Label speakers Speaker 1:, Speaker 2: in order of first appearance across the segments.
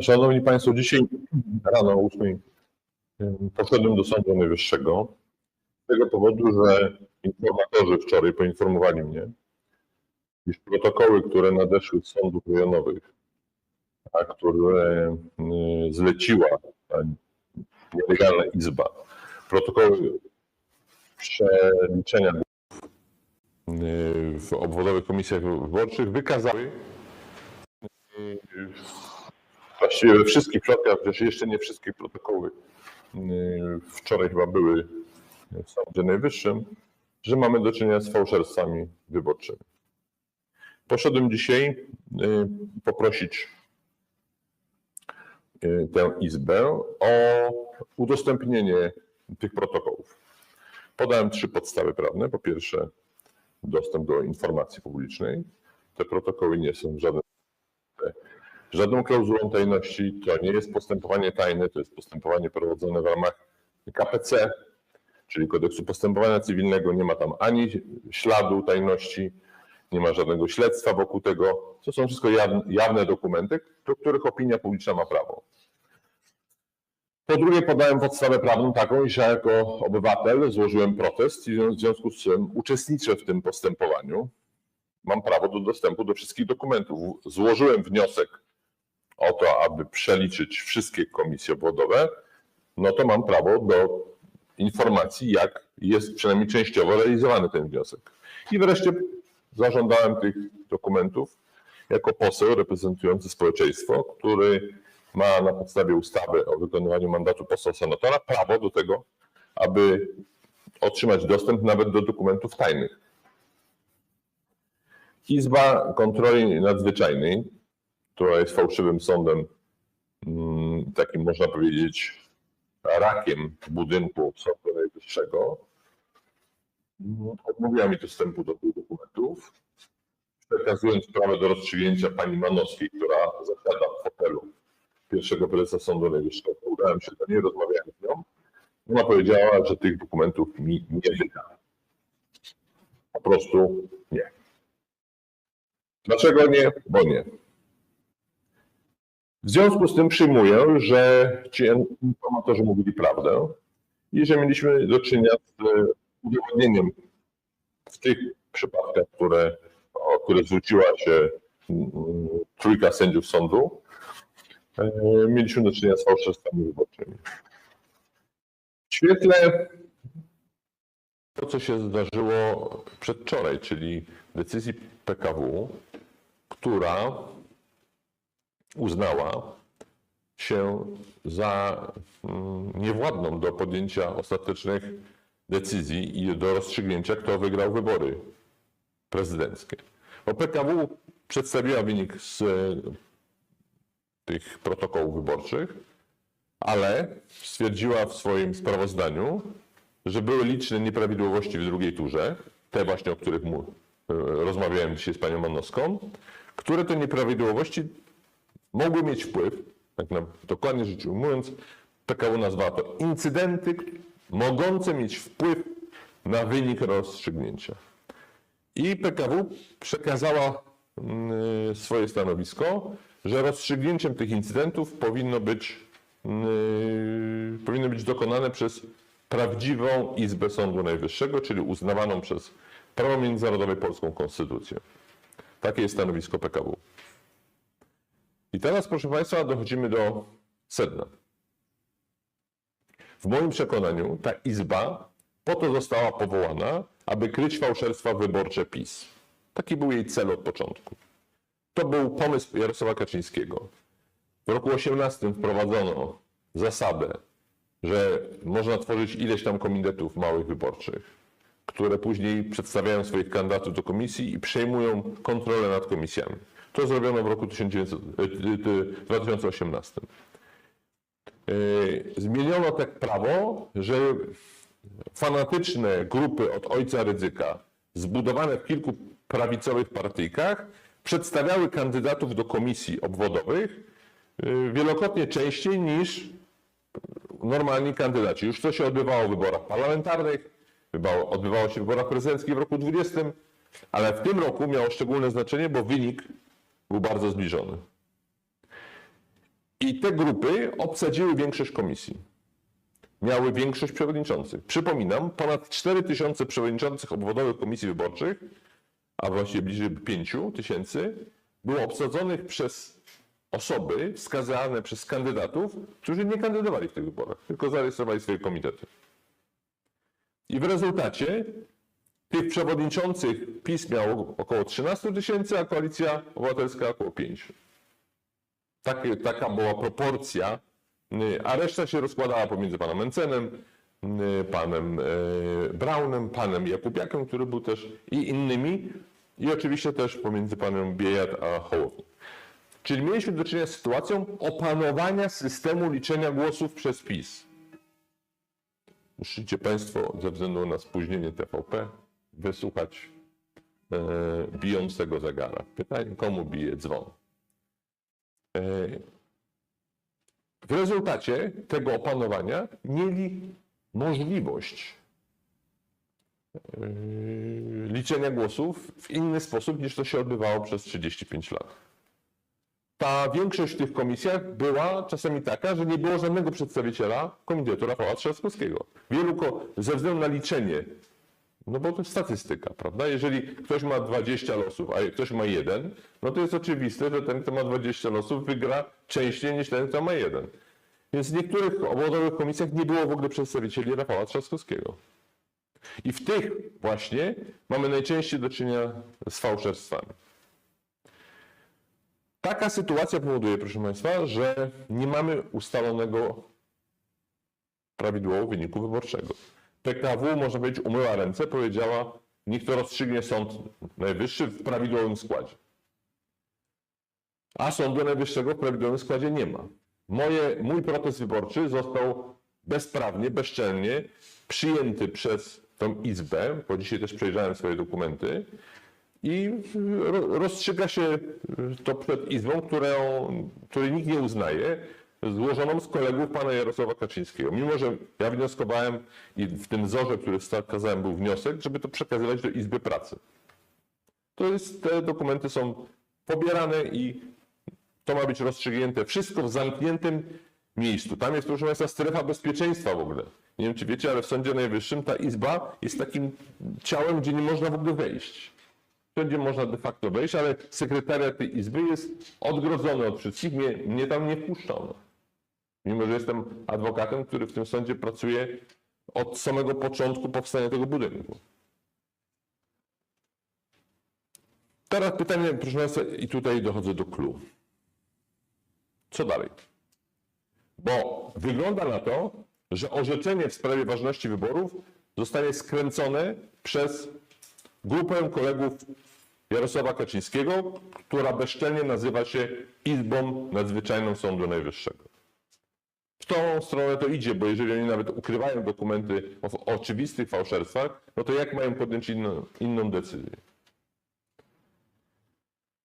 Speaker 1: Szanowni, Państwo, dzisiaj rano o 8 poszedłem do Sądu Najwyższego z tego powodu, że informatorzy wczoraj poinformowali mnie, iż protokoły, które nadeszły z sądów rejonowych, a które zleciła ta nielegalna izba, protokoły przeliczenia w obwodowych komisjach wyborczych wykazały właściwie we wszystkich jeszcze nie wszystkie protokoły yy, wczoraj chyba były w Sądzie Najwyższym, że mamy do czynienia z fałszerstwami wyborczymi. Poszedłem dzisiaj yy, poprosić yy, tę Izbę o udostępnienie tych protokołów. Podałem trzy podstawy prawne. Po pierwsze, dostęp do informacji publicznej. Te protokoły nie są w żaden żadną klauzulą tajności. To nie jest postępowanie tajne, to jest postępowanie prowadzone w ramach KPC, czyli kodeksu postępowania cywilnego. Nie ma tam ani śladu tajności, nie ma żadnego śledztwa wokół tego. To są wszystko jawne dokumenty, do których opinia publiczna ma prawo. Po drugie, podałem podstawę prawną taką, iż ja jako obywatel złożyłem protest i w związku z czym uczestniczę w tym postępowaniu. Mam prawo do dostępu do wszystkich dokumentów. Złożyłem wniosek o to, aby przeliczyć wszystkie komisje obwodowe, no to mam prawo do informacji, jak jest przynajmniej częściowo realizowany ten wniosek. I wreszcie zażądałem tych dokumentów jako poseł reprezentujący społeczeństwo, który ma na podstawie ustawy o wykonywaniu mandatu posła senatora prawo do tego, aby otrzymać dostęp nawet do dokumentów tajnych. Izba Kontroli Nadzwyczajnej która jest fałszywym sądem, mm, takim można powiedzieć rakiem budynku Sądu Najwyższego. Odmówiła mi dostępu do tych dokumentów, przekazując sprawę do rozstrzygnięcia pani Manowskiej, która zasiada w fotelu pierwszego prezesa Sądu Najwyższego. Udałem się do niej, rozmawiałem z nią. Ona powiedziała, że tych dokumentów mi nie wyda. Po prostu nie. Dlaczego nie? Bo nie. W związku z tym przyjmuję, że ci informatorzy mówili prawdę i że mieliśmy do czynienia z udowodnieniem w tych przypadkach, które, o które zwróciła się mm, trójka sędziów sądu, e, mieliśmy do czynienia z fałszerstwami wyborczymi. W świetle to, co się zdarzyło przedwczoraj, czyli decyzji PKW, która uznała się za mm, niewładną do podjęcia ostatecznych decyzji i do rozstrzygnięcia, kto wygrał wybory prezydenckie. Bo PKW przedstawiła wynik z e, tych protokołów wyborczych, ale stwierdziła w swoim sprawozdaniu, że były liczne nieprawidłowości w drugiej turze, te właśnie, o których e, rozmawiałem dzisiaj z panią Manowską, które te nieprawidłowości mogły mieć wpływ, tak na, dokładnie rzecz ujmując, PKU nazwała to incydenty mogące mieć wpływ na wynik rozstrzygnięcia. I PKW przekazała mm, swoje stanowisko, że rozstrzygnięciem tych incydentów powinno być, mm, powinno być dokonane przez prawdziwą Izbę Sądu Najwyższego, czyli uznawaną przez prawo międzynarodowe polską konstytucję. Takie jest stanowisko PKW. I teraz, proszę Państwa, dochodzimy do sedna. W moim przekonaniu ta izba po to została powołana, aby kryć fałszerstwa wyborcze PiS. Taki był jej cel od początku. To był pomysł Jarosława Kaczyńskiego. W roku 18 wprowadzono zasadę, że można tworzyć ileś tam komitetów małych wyborczych, które później przedstawiają swoich kandydatów do komisji i przejmują kontrolę nad komisjami. To zrobiono w roku 1900, 2018. E, e, zmieniono tak prawo, że fanatyczne grupy od ojca ryzyka, zbudowane w kilku prawicowych partyjkach, przedstawiały kandydatów do komisji obwodowych e, wielokrotnie częściej niż normalni kandydaci. Już to się odbywało w wyborach parlamentarnych, odbywało się w wyborach prezydenckich w roku 2020, ale w tym roku miało szczególne znaczenie, bo wynik był bardzo zbliżony. I te grupy obsadziły większość komisji. Miały większość przewodniczących. Przypominam, ponad 4 tysiące przewodniczących obwodowych komisji wyborczych, a właściwie bliżej 5 tysięcy, było obsadzonych przez osoby wskazane przez kandydatów, którzy nie kandydowali w tych wyborach, tylko zarejestrowali swoje komitety. I w rezultacie tych przewodniczących PiS miało około 13 tysięcy, a Koalicja Obywatelska około 5. Takie, taka była proporcja, a reszta się rozkładała pomiędzy panem Mencenem, panem y, Braunem, panem Jakubiakiem, który był też i innymi, i oczywiście też pomiędzy panem Biejat a Hołownią. Czyli mieliśmy do czynienia z sytuacją opanowania systemu liczenia głosów przez PiS. Musicie Państwo ze względu na spóźnienie TVP wysłuchać e, bijącego zegara. Pytanie, komu bije dzwon? E, w rezultacie tego opanowania mieli możliwość e, liczenia głosów w inny sposób niż to się odbywało przez 35 lat ta większość w tych komisjach była czasami taka, że nie było żadnego przedstawiciela komitetu Rafała Trzaskowskiego. Wielu ko- ze względu na liczenie, no bo to jest statystyka, prawda? Jeżeli ktoś ma 20 losów, a ktoś ma jeden, no to jest oczywiste, że ten, kto ma 20 losów, wygra częściej niż ten, kto ma jeden. Więc w niektórych obwodowych komisjach nie było w ogóle przedstawicieli Rafała Trzaskowskiego. I w tych właśnie mamy najczęściej do czynienia z fałszerstwami. Taka sytuacja powoduje, proszę Państwa, że nie mamy ustalonego prawidłowo wyniku wyborczego. PKW, można powiedzieć, umyła ręce, powiedziała, niech to rozstrzygnie Sąd Najwyższy w prawidłowym składzie. A Sądu Najwyższego w prawidłowym składzie nie ma. Moje, mój protest wyborczy został bezprawnie, bezczelnie przyjęty przez tą Izbę, bo dzisiaj też przejrzałem swoje dokumenty, i ro- rozstrzyga się to przed Izbą, którą, której nikt nie uznaje, złożoną z kolegów pana Jarosława Kaczyńskiego. Mimo, że ja wnioskowałem i w tym zorze, który wskazałem, był wniosek, żeby to przekazywać do Izby Pracy. To jest, te dokumenty są pobierane i to ma być rozstrzygnięte wszystko w zamkniętym miejscu. Tam jest, proszę Państwa, strefa bezpieczeństwa w ogóle. Nie wiem, czy wiecie, ale w Sądzie Najwyższym ta izba jest takim ciałem, gdzie nie można w ogóle wejść. Wszędzie można de facto wejść, ale sekretariat tej izby jest odgrodzony od wszystkich. Mnie, mnie tam nie wpuszczono. Mimo, że jestem adwokatem, który w tym sądzie pracuje od samego początku powstania tego budynku. Teraz pytanie, proszę Państwa, i tutaj dochodzę do clue. Co dalej? Bo wygląda na to, że orzeczenie w sprawie ważności wyborów zostanie skręcone przez grupę kolegów Jarosława Kaczyńskiego, która bezczelnie nazywa się Izbą Nadzwyczajną Sądu Najwyższego. W tą stronę to idzie, bo jeżeli oni nawet ukrywają dokumenty o oczywistych fałszerstwach, no to jak mają podjąć inną, inną decyzję?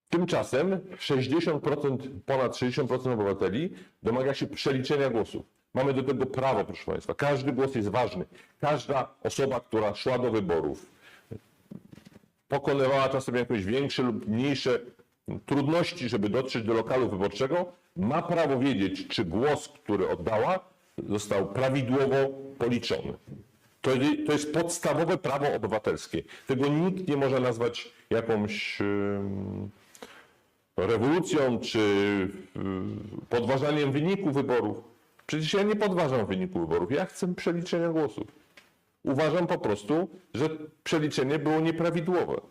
Speaker 1: Tymczasem 60%, ponad 60% obywateli domaga się przeliczenia głosów. Mamy do tego prawo, proszę Państwa. Każdy głos jest ważny. Każda osoba, która szła do wyborów, pokonywała czasem jakieś większe lub mniejsze trudności, żeby dotrzeć do lokalu wyborczego, ma prawo wiedzieć, czy głos, który oddała, został prawidłowo policzony. To, to jest podstawowe prawo obywatelskie. Tego nikt nie może nazwać jakąś rewolucją czy podważaniem wyniku wyborów. Przecież ja nie podważam wyniku wyborów. Ja chcę przeliczenia głosów. Uważam po prostu, że przeliczenie było nieprawidłowe.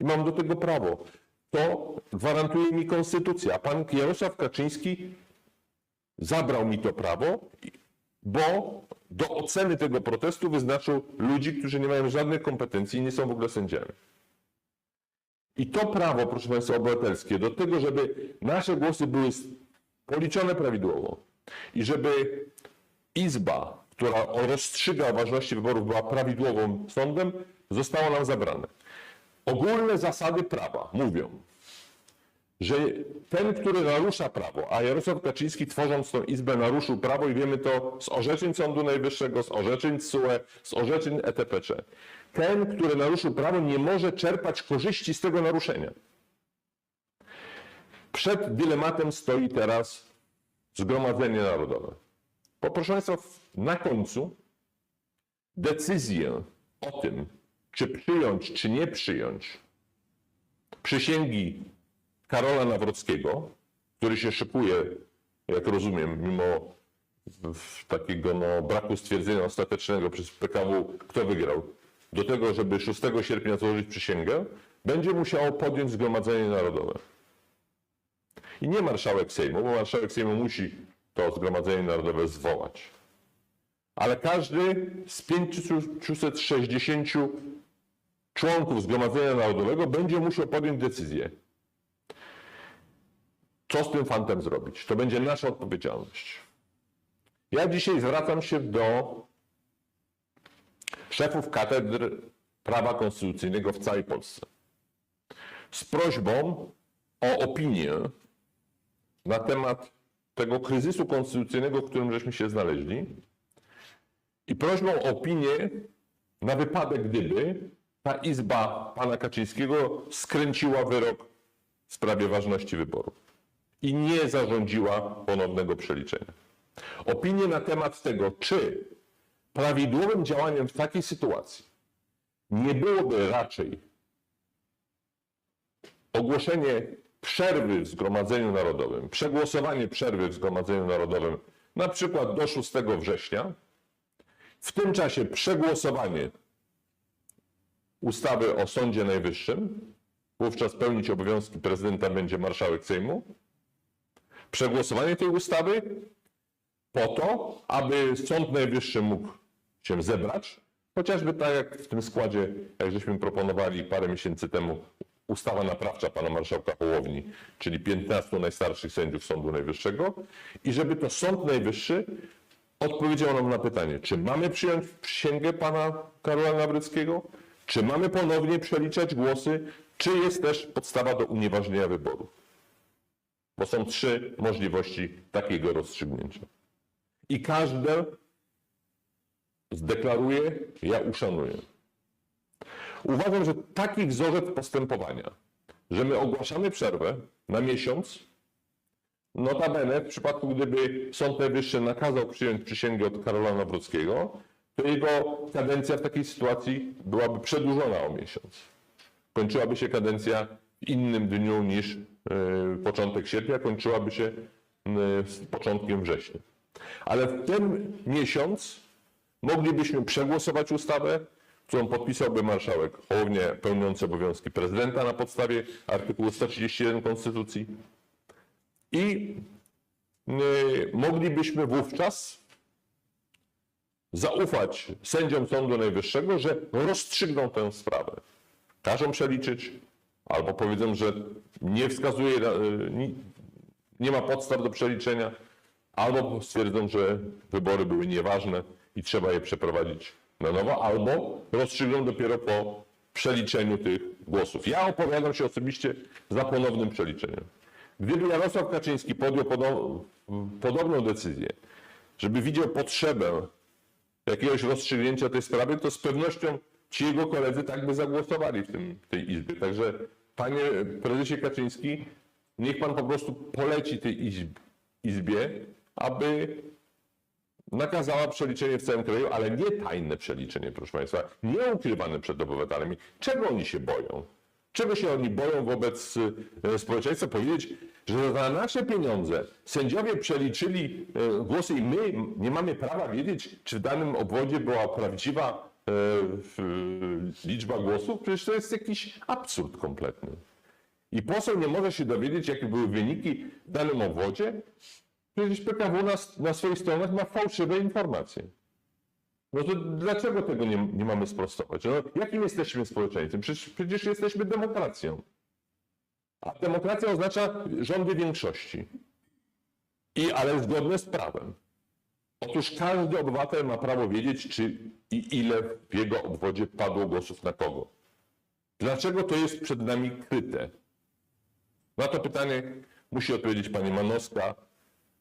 Speaker 1: I mam do tego prawo. To gwarantuje mi konstytucja. Pan Jarosław Kaczyński zabrał mi to prawo, bo do oceny tego protestu wyznaczył ludzi, którzy nie mają żadnych kompetencji i nie są w ogóle sędziami. I to prawo, proszę Państwa, obywatelskie, do tego, żeby nasze głosy były policzone prawidłowo i żeby Izba, która rozstrzyga o ważności wyborów, była prawidłowym sądem, zostało nam zabrane. Ogólne zasady prawa mówią, że ten, który narusza prawo, a Jarosław Kaczyński tworząc tą izbę naruszył prawo i wiemy to z orzeczeń Sądu Najwyższego, z orzeczeń TSUE, z orzeczeń ETPC. Ten, który naruszył prawo nie może czerpać korzyści z tego naruszenia. Przed dylematem stoi teraz Zgromadzenie Narodowe. Bo proszę Państwa, na końcu decyzję o tym, czy przyjąć, czy nie przyjąć przysięgi Karola Nawrockiego, który się szykuje, jak rozumiem, mimo takiego no, braku stwierdzenia ostatecznego przez PKW, kto wygrał, do tego, żeby 6 sierpnia złożyć przysięgę, będzie musiało podjąć Zgromadzenie Narodowe. I nie marszałek Sejmu, bo marszałek Sejmu musi to Zgromadzenie Narodowe zwołać. Ale każdy z 560 członków Zgromadzenia Narodowego będzie musiał podjąć decyzję, co z tym fantem zrobić. To będzie nasza odpowiedzialność. Ja dzisiaj zwracam się do szefów katedr prawa konstytucyjnego w całej Polsce z prośbą o opinię na temat tego kryzysu konstytucyjnego, w którym żeśmy się znaleźli i prośbą o opinię na wypadek, gdyby ta izba pana Kaczyńskiego skręciła wyrok w sprawie ważności wyborów i nie zarządziła ponownego przeliczenia. Opinię na temat tego, czy prawidłowym działaniem w takiej sytuacji nie byłoby raczej ogłoszenie przerwy w Zgromadzeniu Narodowym, przegłosowanie przerwy w Zgromadzeniu Narodowym, na przykład do 6 września, w tym czasie przegłosowanie ustawy o Sądzie Najwyższym, wówczas pełnić obowiązki prezydenta będzie marszałek Sejmu, przegłosowanie tej ustawy po to, aby Sąd Najwyższy mógł się zebrać, chociażby tak jak w tym składzie, jak żeśmy proponowali parę miesięcy temu, ustawa naprawcza pana marszałka Hołowni, czyli 15 najstarszych sędziów Sądu Najwyższego. I żeby to Sąd Najwyższy odpowiedział nam na pytanie, czy mamy przyjąć przysięgę pana Karola Nawrockiego, czy mamy ponownie przeliczać głosy, czy jest też podstawa do unieważnienia wyborów. Bo są trzy możliwości takiego rozstrzygnięcia. I każde zdeklaruje, ja uszanuję. Uważam, że taki wzorzec postępowania, że my ogłaszamy przerwę na miesiąc, notabene w przypadku gdyby Sąd Najwyższy nakazał przyjąć przysięgę od Karola Nawrockiego, to jego kadencja w takiej sytuacji byłaby przedłużona o miesiąc. Kończyłaby się kadencja w innym dniu niż e, początek sierpnia, kończyłaby się e, z początkiem września. Ale w ten miesiąc moglibyśmy przegłosować ustawę, którą podpisałby marszałek Hołownia pełniący obowiązki prezydenta na podstawie artykułu 131 Konstytucji i y, moglibyśmy wówczas zaufać sędziom Sądu Najwyższego, że rozstrzygną tę sprawę. Każą przeliczyć, albo powiedzą, że nie wskazuje, ni- nie ma podstaw do przeliczenia, albo stwierdzą, że wybory były nieważne i trzeba je przeprowadzić na nowo, albo rozstrzygną dopiero po przeliczeniu tych głosów. Ja opowiadam się osobiście za ponownym przeliczeniem. Gdyby Jarosław Kaczyński podjął podo- podobną decyzję, żeby widział potrzebę jakiegoś rozstrzygnięcia tej sprawy, to z pewnością ci jego koledzy tak by zagłosowali w tym, tej Izbie. Także panie prezesie Kaczyński, niech pan po prostu poleci tej izb, Izbie, aby nakazała przeliczenie w całym kraju, ale nie tajne przeliczenie, proszę Państwa, nie ukrywane przed obywatelami. Czego oni się boją? Czego się oni boją wobec e, społeczeństwa? Powiedzieć, że za nasze pieniądze sędziowie przeliczyli e, głosy i my nie mamy prawa wiedzieć, czy w danym obwodzie była prawdziwa liczba głosów? Przecież to jest jakiś absurd kompletny. I poseł nie może się dowiedzieć, jakie były wyniki w danym obwodzie? Przecież PKW na, na swoich stronach ma fałszywe informacje. No to dlaczego tego nie, nie mamy sprostować? No, jakim jesteśmy społeczeństwem? Przecież, przecież jesteśmy demokracją. A demokracja oznacza rządy większości. I, ale zgodne z prawem. Otóż każdy obywatel ma prawo wiedzieć, czy i ile w jego obwodzie padło głosów na kogo. Dlaczego to jest przed nami kryte? Na to pytanie musi odpowiedzieć pani Manowska,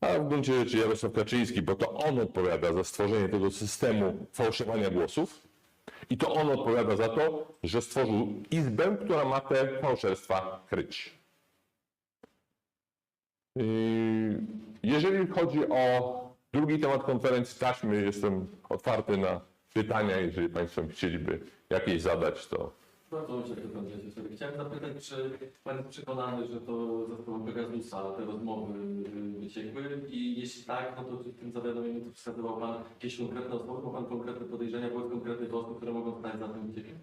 Speaker 1: a w gruncie rzeczy Jarosław Kaczyński, bo to on odpowiada za stworzenie tego systemu fałszowania głosów i to on odpowiada za to, że stworzył izbę, która ma te fałszerstwa kryć. Yy, Jeżeli chodzi o drugi temat konferencji taśmy, jestem otwarty na pytania. Jeżeli Państwo chcieliby jakieś zadać, to
Speaker 2: Się. Chciałem zapytać, czy Pan jest przekonany, że to ze sprawą Pegasusa te rozmowy y, wyciekły i jeśli tak, no to czy w tym zawiadomieniu to wskazywał Pan jakieś konkretne osoby, ma Pan konkretne podejrzenia wobec konkretnych osób, które mogą stać za tym wyciekiem?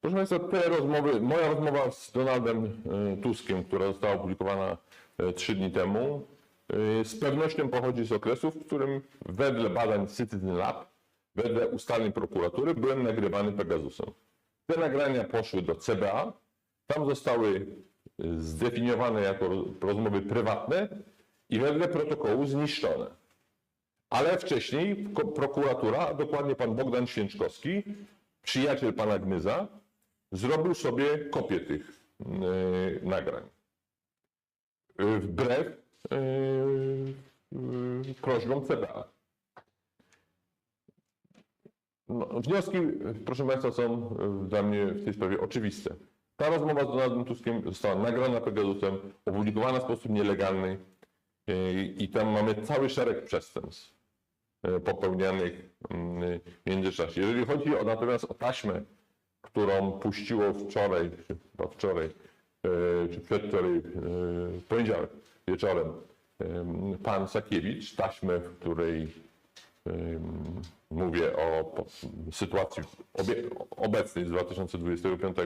Speaker 1: Proszę Państwa, te rozmowy, moja rozmowa z Donaldem e, Tuskiem, która została opublikowana e, trzy dni temu, z pewnością pochodzi z okresu, w którym wedle badań Citizen Lab, wedle ustaleń prokuratury, byłem nagrywany Pegasusem. Te nagrania poszły do CBA, tam zostały e, zdefiniowane jako rozmowy prywatne i wedle protokołu zniszczone. Ale wcześniej prokuratura, a dokładnie pan Bogdan Święczkowski, przyjaciel pana Gmyza, zrobił sobie kopię tych e, nagrań. E, Wbrew e, e, prośbom CBA. No, wnioski, proszę Państwa, są e, dla mnie w tej sprawie oczywiste. Ta rozmowa z Donaldem Tuskiem została nagrana Pegasusem, opublikowana w sposób nielegalny e, i tam mamy cały szereg przestępstw e, popełnianych mm, w międzyczasie. Jeżeli chodzi o, natomiast o taśmę, którą puściło wczoraj, chyba wczoraj, czy przedwczoraj, w poniedziałek wieczorem, em, pan Sakiewicz, taśmę, w której mówię o sytuacji obecnej z 2025,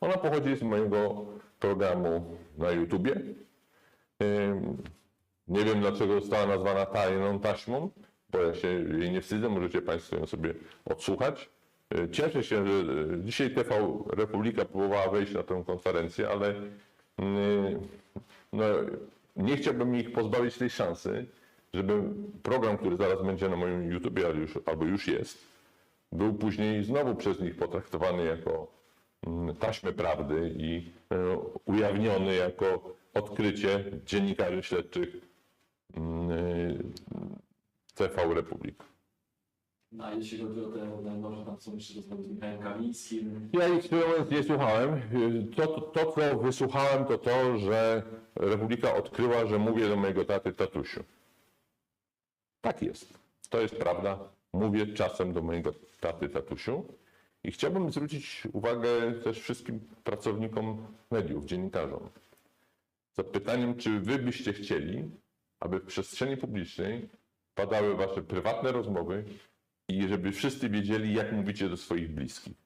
Speaker 1: ona pochodzi z mojego programu na YouTubie. Nie wiem dlaczego została nazwana tajną taśmą, bo ja się jej nie wstydzę, możecie Państwo ją sobie odsłuchać. E, Cieszę się, że e, dzisiaj TV Republika próbowała wejść na tę konferencję, ale mm, no, nie chciałbym ich pozbawić tej szansy, żeby program, który zaraz będzie na moim YouTubie, ale już, albo już jest, był później znowu przez nich potraktowany jako mm, taśmę prawdy i e, ujawniony jako odkrycie dziennikarzy śledczych mm, e, TV Republika.
Speaker 2: A jeśli chodzi o te najnowsze, tam są jeszcze rozmowy z Michałem Kamińskim.
Speaker 1: Ja ich nie słuchałem. To, to, to, co wysłuchałem, to to, że Republika odkryła, że mówię do mojego taty tatusiu. Tak jest. To jest prawda. Mówię czasem do mojego taty tatusiu. I chciałbym zwrócić uwagę też wszystkim pracownikom mediów, dziennikarzom. Z pytaniem, czy wy byście chcieli, aby w przestrzeni publicznej padały wasze prywatne rozmowy i żeby wszyscy wiedzieli, jak mówicie do swoich bliskich.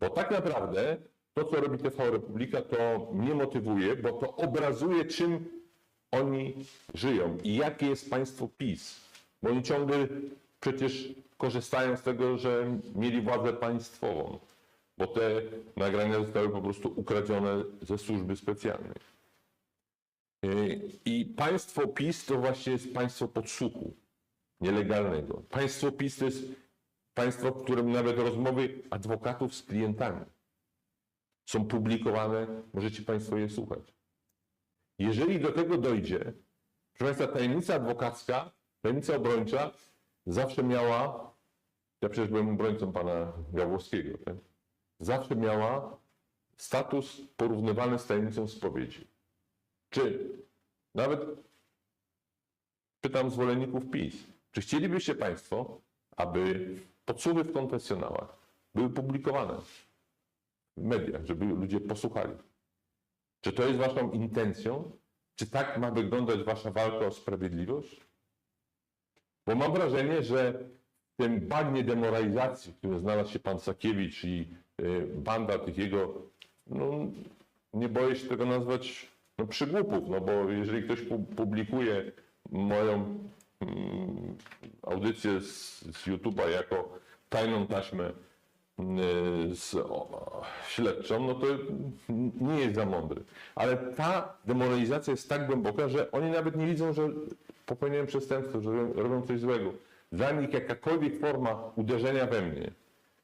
Speaker 1: Bo tak naprawdę to, co robi TV Republika, to mnie motywuje, bo to obrazuje, czym oni żyją i jakie jest państwo PiS. Bo oni ciągle przecież korzystają z tego, że mieli władzę państwową, bo te nagrania zostały po prostu ukradzione ze służby specjalnej. I państwo PiS to właśnie jest państwo podsłuchu nielegalnego. Państwo PiS to jest państwo, w którym nawet rozmowy adwokatów z klientami są publikowane, możecie Państwo je słuchać. Jeżeli do tego dojdzie, proszę Państwa, tajemnica adwokacka, tajemnica obrończa zawsze miała, ja przecież byłem obrońcą pana Gawłowskiego, tak? zawsze miała status porównywalny z tajemnicą spowiedzi. Czy nawet pytam zwolenników PiS, czy chcielibyście Państwo, aby podsłuchy w konfesjonałach były publikowane w mediach, żeby ludzie posłuchali? Czy to jest Waszą intencją? Czy tak ma wyglądać Wasza walka o sprawiedliwość? Bo mam wrażenie, że w tym bagnie demoralizacji, w którym znalazł się pan Sakiewicz i y, banda tych jego, no, nie boję się tego nazwać no, przygłupów, no bo jeżeli ktoś pu- publikuje moją mm, audycję z, z YouTube'a jako tajną taśmę z o, śledczą, no to nie jest za mądry. Ale ta demoralizacja jest tak głęboka, że oni nawet nie widzą, że popełniają przestępstwo, że robią- coś złego. Dla nich jakakolwiek forma uderzenia we mnie,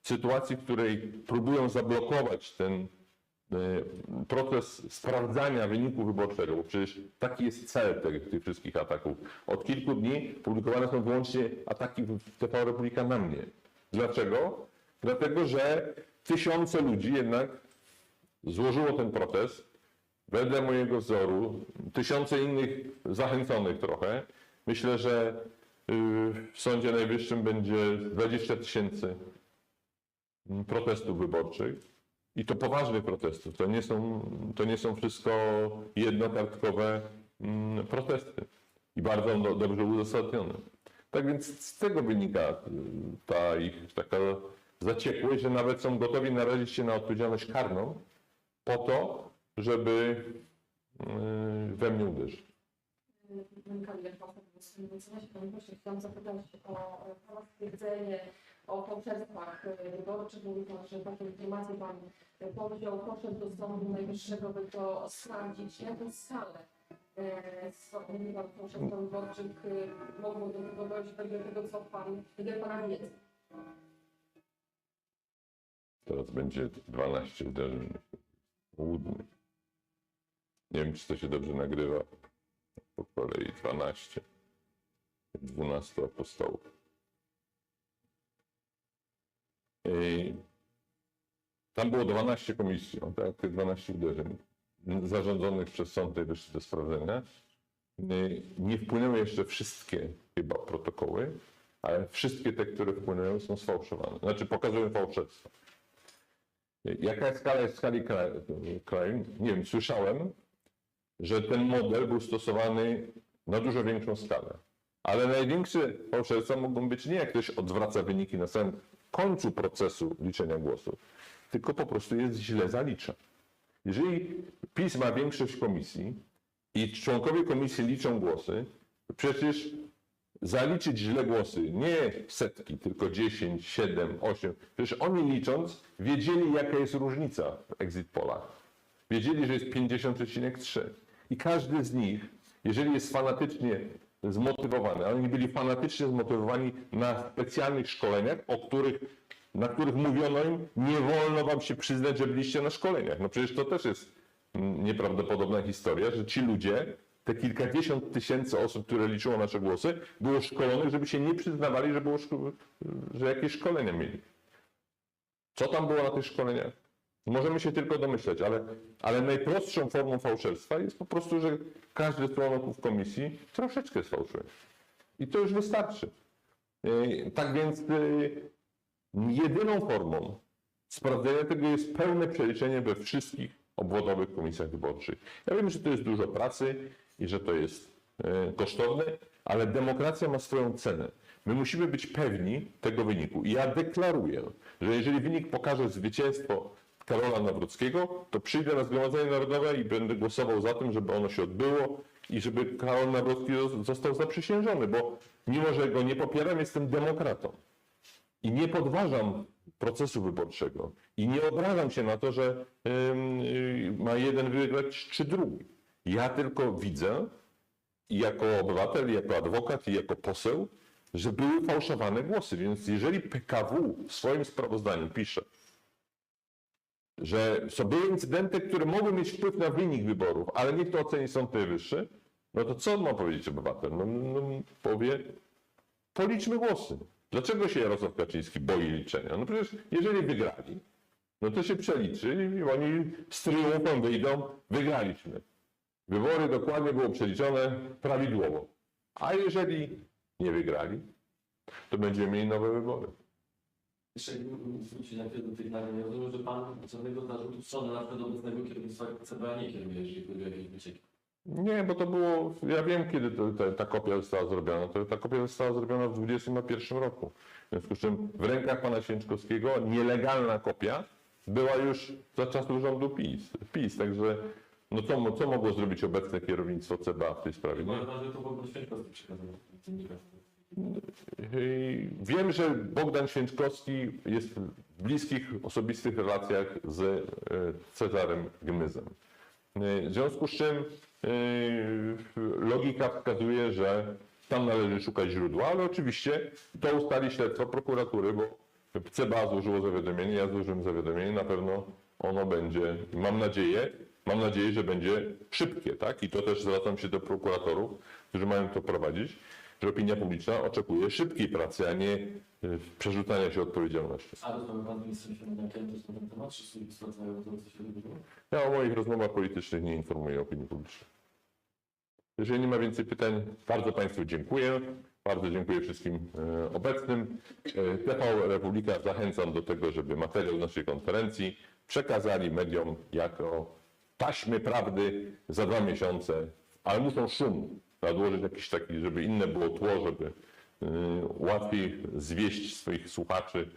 Speaker 1: w sytuacji, w której próbują zablokować ten e, proces sprawdzania wyniku wyborczego, bo przecież taki jest cel tych, tych wszystkich ataków. Od kilku dni publikowane są wyłącznie ataki TV Republika na mnie. Dlaczego? Dlatego, że tysiące ludzi jednak złożyło ten protest wedle mojego wzoru, tysiące innych zachęconych trochę, myślę, że y, w Sądzie Najwyższym będzie 20 tysięcy protestów wyborczych. I to poważnych protestów. To nie są, to nie są wszystko jednokartkowe mm, protesty. I bardzo do, dobrze uzasadnione. Tak więc z tego wynika y, ta ich taka zaciekłość, że nawet są gotowi narazić się na odpowiedzialność karną po to, żeby y, we mnie uderzyć.
Speaker 3: Panie Pośle, chciałam zapytać o e, Pana stwierdzenie o fałszerstwach e, wyborczych. Mówi Pan, że taką informację Pan e, powiedział, poszedł do Sądu Najwyższego, by to sprawdzić, jaką skalę e, mówi Pan fałszerstwa wyborczych e, mogło do tego dojść, wedle tego, co Pan, wedle Pana wiedzy.
Speaker 1: Teraz będzie 12 uderzeń łudnych. Nie wiem, czy to się dobrze nagrywa. Po kolei 12. 12 apostołów. I tam było 12 komisji, tak, 12 uderzeń zarządzonych przez Sąd Najwyższy do sprawdzenia. Nie wpłynęły jeszcze wszystkie chyba protokoły, ale wszystkie te, które wpłynęły są sfałszowane. Znaczy pokazują fałszerstwo. Jaka jest skala jest w skali kraju? Nie wiem, słyszałem, że ten model był stosowany na dużo większą skalę. Ale największe fałszerstwa mogą być nie jak ktoś odwraca wyniki na samym końcu procesu liczenia głosów, tylko po prostu jest źle zalicza. Jeżeli PiS ma większość komisji i członkowie komisji liczą głosy, przecież zaliczyć źle głosy, nie setki, tylko 10, 7, 8. Przecież oni licząc wiedzieli, jaka jest różnica w exit polach. Wiedzieli, że jest 50,3. I każdy z nich, jeżeli jest fanatycznie zmotywowany, oni byli fanatycznie zmotywowani na specjalnych szkoleniach, o których, na których mówiono im, nie wolno wam się przyznać, że byliście na szkoleniach. No przecież to też jest mm, nieprawdopodobna historia, że ci ludzie, te kilkadziesiąt tysięcy osób, które liczyło nasze głosy, było szkolonych, żeby się nie przyznawali, że, było szko- że jakieś szkolenia mieli. Co tam było na tych szkoleniach? Możemy się tylko domyśleć, ale, ale najprostszą formą fałszerstwa jest po prostu, że każdy z członków komisji troszeczkę sfałszuje. I to już wystarczy. Yy, Tak więc yy, jedyną formą sprawdzenia tego jest pełne przeliczenie we wszystkich obwodowych komisjach wyborczych. Ja wiem, że to jest dużo pracy i że to jest e, kosztowne, ale demokracja ma swoją cenę. My musimy być pewni tego wyniku. I ja deklaruję, że jeżeli wynik pokaże zwycięstwo Karola Nawrockiego, to przyjdę na Zgromadzenie Narodowe i będę głosował za tym, żeby ono się odbyło i żeby Karol Nawrocki został zaprzysiężony, bo mimo, że go nie popieram, jestem demokratą. I nie podważam procesu wyborczego. I nie obrażam się na to, że y, ma jeden wygrać czy drugi. Ja tylko widzę, jako obywatel, jako adwokat, i jako poseł, że były fałszowane głosy. Więc jeżeli PKW w swoim sprawozdaniu pisze, że są były incydenty, które mogły mieć wpływ na wynik wyborów, ale niech to oceni Sąd Najwyższy, no to co ma powiedzieć obywatel? No, no powie, policzmy głosy. Dlaczego się Jarosław Kaczyński boi liczenia? No przecież jeżeli wygrali, no to się przeliczy i oni z triumfem wyjdą, wygraliśmy. Wybory dokładnie było przeliczone prawidłowo. A jeżeli nie wygrali, to będziemy mieli nowe wybory.
Speaker 2: Jeszcze zwrócić na chwilę do tych nagrań. Rozumiem, że Pan żadnego zarzutu w stronę na przykład obecnego kierownictwa CBA nie kieruje, jeżeli chodzi o jakieś wycieki.
Speaker 1: Nie, bo to było, ja wiem kiedy to, ta, ta kopia została zrobiona. To, ta kopia została zrobiona w 2021 roku. W związku z czym w rękach pana Święczkowskiego nielegalna kopia była już za czasów rządu PiS. PiS także no co, co mogło zrobić obecne kierownictwo CBA w tej sprawie?
Speaker 2: Że to Bogdan Święczkowski przekazał
Speaker 1: Wiem, że Bogdan Święczkowski jest w bliskich, osobistych relacjach z e, Cezarem Gmyzem. Yy, W związku z czym yy, logika wskazuje, że tam należy szukać źródła, ale oczywiście to ustali śledztwo prokuratury, bo CBA złożyło zawiadomienie, ja złożyłem zawiadomienie, na pewno ono będzie, mam nadzieję, mam nadzieję, że będzie szybkie, tak? I to też zwracam się do prokuratorów, którzy mają to prowadzić. Że opinia publiczna oczekuje szybkiej pracy, a nie y, przerzucania się odpowiedzialności.
Speaker 2: A rozmawiał pan z ministrem Siemoniakiem też na ten temat, czy sprawdzają to, co się wydarzyło?
Speaker 1: Ja o moich rozmowach politycznych nie informuję opinii publicznej. Jeżeli nie ma więcej pytań, bardzo Państwu dziękuję. Bardzo dziękuję wszystkim e, obecnym. E, TV Republika zachęcam do tego, żeby materiał naszej konferencji przekazali mediom jako taśmy prawdy za dwa miesiące, ale muszą szum nadłożyć jakiś taki, żeby inne było tło, żeby e, łatwiej zwieść swoich słuchaczy,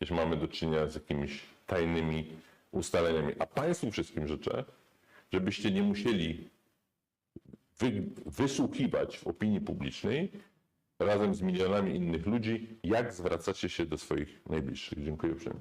Speaker 1: jeśli mamy do czynienia z jakimiś tajnymi ustaleniami. A Państwu wszystkim życzę, żebyście nie musieli wy, wysłuchiwać w opinii publicznej razem z milionami innych ludzi, jak zwracacie się do swoich najbliższych. Dziękuję uprzejmie.